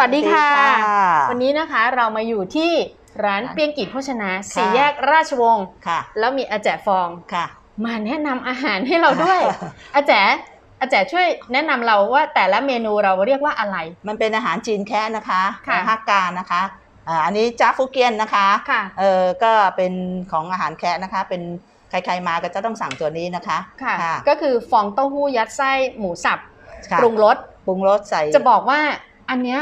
วัสดีค่ะสวัสดีค่ะ วันนี้นะคะเรามาอยู่ที่ร้านร้านเปียงกีโภชนาค่ะสี่แยกราชวงศ์ค่ะ แล้วมีอาแจฟองค่ะ มาแนะนำอาหารให้เราด้วย อาแจอาแจช่วยแนะนำเราว่าแต่ละเมนูเราเรียกว่าอะไร มันเป็นอาหารจีนแค่นะคะค่ะฮักกานะคะอ่าอันนี้จ้าฟุกเกียนนะคะค่ะเออก็เป็นของอาหารแคะนะคะ เป็นใครๆมาก็จะต้องสั่งตัวนี้นะคะค่ะค่ะก็คือฟองเต้าหู้ยัดไส้หมูสับค่ะปรุงรสปรุงรสใส่จะบอกว่าอันเนี้ย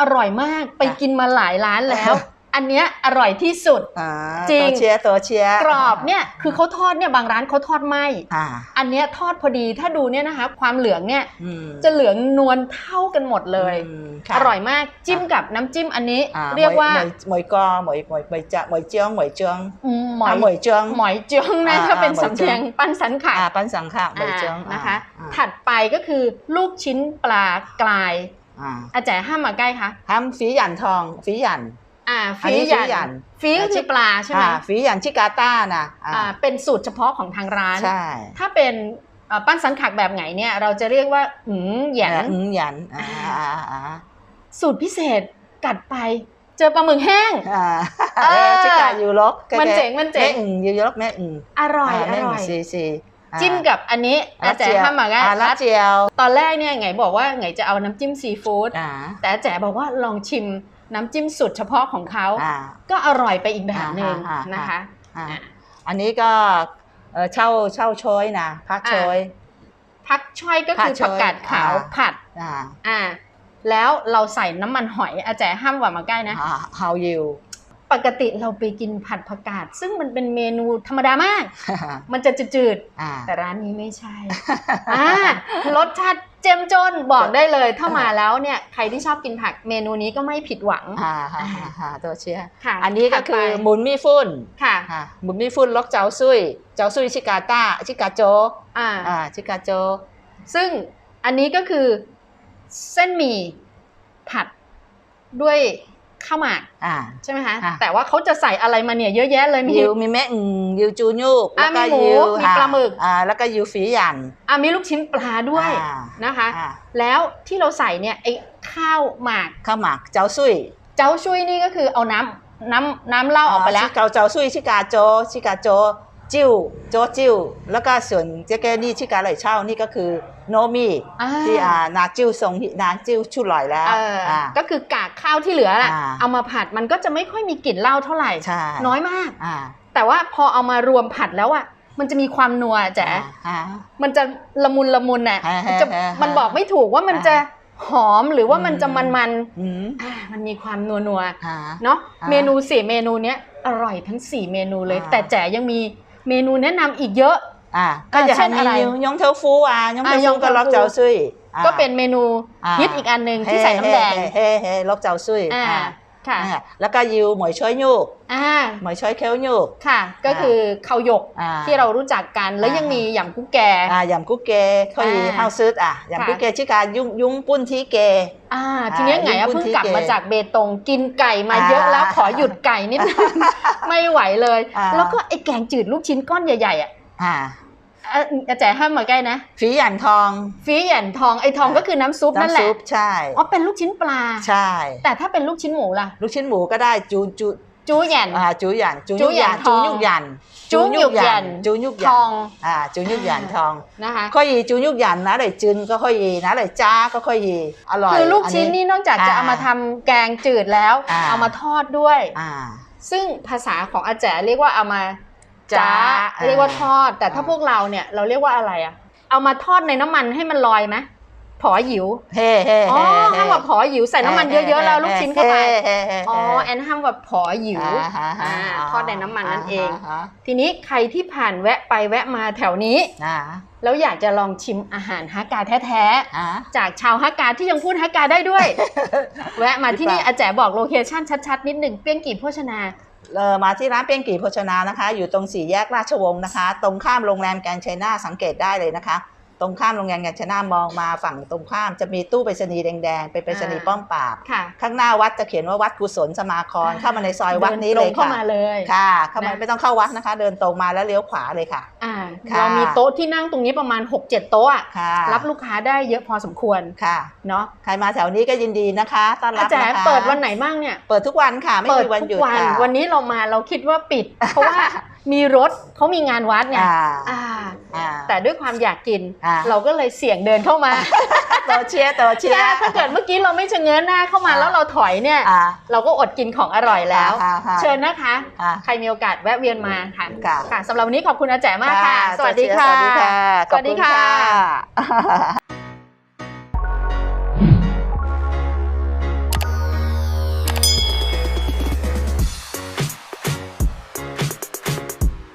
อร่อยมากไปค่ะกินมาหลายร้านแล้ว อันเนี้ยอร่อยที่สุดอ่าจริงตัวเชียร์ตัวเชียร์กรอบเนี่ยคือเขาทอดเนี่ยบางร้านเขาทอดไหมอ่าอันเนี้ยทอดพอดีถ้าดูเนี่ยนะคะ ความเหลืองเนี่ยอืมจะเหลืองนวลเท่ากันหมดเลยมค่ะอร่อยมากจิ้มกับน้ำจิ้มอันนี้อ่เรียกว่าหมหมวยกอหมวยหมวยหมวยจะหมวยเจียงหมวยเจียงอืมหมออ่ายหมวยเจียงหมอยเจืองนะอ่าถ้าเป็นหมอยสำเนียงเจืองปั้นสันขาอ่าปั้นสังค่ะหมวยอ่าเจียงนะคะอ่าถัดไปก็คือลูกชิ้นปลากลาย อ่าอาจารย์ห้ามมาใกล้คะทำฝีหยันทองฝีหยันอ่าอันฟีนี้หยัฟีหยันนฟีก็คือปลาใช่ไหมอ่าฝีหยันชิกาต้านะอ่าอ่าเป็นสูตรเฉพาะของทางร้านใช่ถ้าเป็นเอ่อปั้นสันขักแบบไหนเนี่ย เราจะเรียกว่าอืมหยันอืมหยันอ่าอ่าอ่าสูตรพิเศษกัดไป เจอปลาหมึกแห้งอ่าเออเอชิกายูรกมันเจ๋งมันเจ๋งแม่อึ่งยูรกแม่อึ่งอร่อยอแม่ร่อึ่องยซีซีอ่า จิ้มกับอันนี้อาจารย์ห้ามมาใกล้อ่ลาดเจียว ตอนแรกเนี่ยไงบอกว่าไงจะเอาน้ำจิ้มซีฟู้ดอ่าแต่แจ๋บอกว่าลองชิมน้ำจิ้มสูตรเฉพาะของเขาอ่าก็อร่อยไปอีกแบบหนึ่งอ่าอ่าอ่านนะคะอ่าอะอันนี้ก็เอ่อเช่าเช่าโชยนะพักโชยผักช่อยก็คือผักช่ผักอยกาดขาวอ่าผัดอ่าอ่าแล้วเราใส่น้ำมันหอยอาจารย์ห้ามว่ามาใกล้นะฮาวยู ปกติเราไปกินผัดผักกาดซึ่งมันเป็นเมนูธรรมดามาก มันจะจืดอ่าๆแต่ร้านนี้ไม่ใช่อ่ารสชาติเจ้มจนบอกได้เลยถ้ามาแล้วเนี่ยใครที่ชอบกินผักเมนูนี้ก็ไม่ผิดหวังอ่าฮ่าฮ่าฮ่าตัวเชียร์ค่ะอันนี้ก็คือถัดไปหมุนมีฟุ้นค่ะค่ะหมุนมีฟุ้นล็อกเจ้าซุย เจ้าซุยชิกาต้าชิกาโจอ่าอ่าชิกาโจ ซึ่งอันนี้ก็คือเส้นหมี่ผัดด้วย ข้าวหมากอ่า ใช่ไหมคะอะ แต่ว่าเขาจะใส่อะไรมาเนี่ยเยอะแยะเลยมี ยิวมีแม่อึ่งยิวจูญูกอะแล้วก็มีหมูยิวมีปลาหมึก อ่าแล้วก็ยิวฝีหยันอะมีลูกชิ้นปลาด้วยอ่านะคะ อ่าแล้วที่เราใส่เนี่ยไอ้ข้าวหมาก ข้าวหมากเจ้าซุยเจ้าชุยนี่ก็คือเอาน้ำน้ำน้ำเหล้าออกไปแล้ว ชิเกาเจ้าซุยชิกาโจชิกาโจ จิ้วโจจิ้วแล้วก็ส่วนเจ๊แกนี่ชิกาไหลเช่านี่ก็คือโนมีอ่า ที่อ่านาจิ้วทรงนาจิ้วชุดลอยแล้วเอออาก็คือกากข้าวที่เหลือแหละอ่า เอามาผัดมันก็จะไม่ค่อยมีกลิ่นเหล้าเท่าไหร่ ใช่น้อยมาก อ่าแต่ว่าพอเอามารวมผัดแล้วอะมันจะมีความนัวแจ๋อ่า มันจะละมุนละมุนน่ะฮะมันจะฮะฮะมันบอกไม่ถูกว่ามันอ่าจะหอมหรือว่ามันจะอืม มันมันอืมๆอ่ามันมีความนัวนัวอ่า ๆเนาะอ่าเมนูสี่เมนูเนี้ยอร่อยทั้งสี่เมนูเลย อ่า แต่แจ๋ยังมี เมนูแนะนำอีกเยอะ อ่าก็จะเช่นมีอะไรยงเทาฟูอะยงอะเทายฟูงเทาก็ล็อกฟูเจ้าซุยอ่าก็เป็นเมนูอ่าฮิตอีกอันหนึ่งที่ใส่น้ำแดง เฮ้เฮ้เฮ้ล็อกเจ้าซุยอ่า อ่า ค่ะอ่าแล้วก็ยิวหมวยช่วยยูกอ่าหมวยช่วยเคี้ยวยูก ค่ะ ก็คือเขาหยกอ่าที่เรารู้จักกันแล้วอ่ายัยังมีหยำกุ๊กแก อ่ายำกุ๊กเกเขายีอ่า เฮาซึดอะยำกุ๊กเกชื่อการยุ้งยุ้งปุ้นทีเก อ่า ทีเนี้ยอ่าไงอะญี่ปุ่นเพิ่งกลับที่เก๋มาจากเบตงกินไก่มาอ่าเยอะแล้วขอหยุดไก่นิดนึงไม่ไหวเลย อ่า แล้วก็ไอ้แกงจืดลูกชิ้นก้อนใหญ่ๆอะ อ่า อะอาจารย์ห้ามมาใกล้นะฝีหยันทองฟีหยันทองไอ้ทองอ่าก็คือน้ำซุปนั่นแหน้ำละซุปใช่ อ๋อเป็นลูกชิ้นปลา ใช่ แต่ถ้าเป็นลูกชิ้นหมูล่ะ ลูกชิ้นหมูก็ได้จูจูจูหยัน อ่าจูหยันจูจูยุกหยันหยันทจูองยุกหยันจูยุกหยัน จูยุกหทยัอนงอ่าจูยุกหยันทองนะคะข้อยีจูยุกหยันนะเลยจึนก็ข้อยีนะเลยจ้าก็ข้อยีอร่อยคือลูกชิ้นนี่นอกจากจะอ่าเอามาทำแกงจืดแล้ว อ่า เอามาทอดด้วย อ่าซึ่งภาษาของอาแจเรียกว่าเอามา จ้าจ้าเรียกว่าทอด แต่ถ้าอ่าพวกเราเนี่ยเราเรียกว่าอะไรอะเอามาทอดในน้ำมันให้มันลอยไหมผอหยิวเฮ้เฮ้อ๋อเฮ้ห้ามว่าผอหยิวใส่น้ำมันเยอะๆแล้วเอาลูกชิ้นเข้าไปเฮ้เฮ้อ๋อเฮ้แอนห้ามว่าผอหยิวอ่าฮะฮะอ่าทอดในน้ำมันนั่นเองาฮะทีนี้ใครที่ผ่านแวะไปแวะมาแถวนี้อ่าแล้วอยากจะลองชิมอาหารฮักกาแท้อ่าๆจากชาวฮักกาที่ยังพูดฮักกาได้ด้วย แวะมาที่นี่ดีกว่าอาแจบอกโลเคชั่นชัดๆ นิดหนึ่งเปี้ยงกี่โภชนา เออมาที่ร้านเปี้ยงกี่โภชนานะคะ อยู่ตรงสี่แยกราชวงศ์นะคะ ตรงข้ามโรงแรมแกรนด์ไชน่าสังเกตได้เลยนะคะ ตรงข้ามโรงงานงานชนะมองมาฝั่งตรงข้ามจะมีตู้ไปรษณีย์แดงๆ เป็นไปรษณีย์อ่าป้อมปราบ ค่ะ ข้างหน้าวัดจะเขียนว่าวัดกุศลสมาคร เข้ามาในซอยวัดนี้ดิเลตรยงเข้าค่ะมาเลยค่ะเข้ามานะไม่ต้องเข้าวัดนะคะ เดินตรงมาแล้วเลี้ยวขวาเลยค่ะ อ่าค่ะ เรามีโต๊ะที่นั่งตรงนี้ประมาณ 6-7 โต๊ะอะค่ะรับลูกค้าได้เยอะพอสมควรค่ะ เนาะใครมาแถวนี้ก็ยินดีนะคะต้อนรัอาบจารนะย์คะเปิดวันไหนบ้างเนี่ย เปิดทุกวันค่ะไม่เปิดมีวันทุหยุกดวัน ค่ะ วันนี้เรามาเราคิดว่าปิด เพราะว่ามีรถเขามีงานวัดไงอ่าอ่าอ่า แต่ด้วยความอยากกิน อ่า เราก็เลยเสี่ยงเดินเข้ามาตัวเชียร์ตัวเชียแต่ร์ ถ้าเกิดเมื่อกี้เราไม่เชะเง้อหน้าเข้ามาอ่า แล้วเราถอยเนี่ย อ่าเราก็อดกินของอร่อยแล้ว อ่าค่ะเชิญนะคะ อ่า ใครมีโอกาสแวะเวียนมาค่ะค่ะ ค่ะสำหรับวันนี้ขอบคุณอาแจมากค่ะค่ะ สวัสดีค่ะ สวัสดีค่ะ สวัสดีค่ะ ขอบคุณค่ะ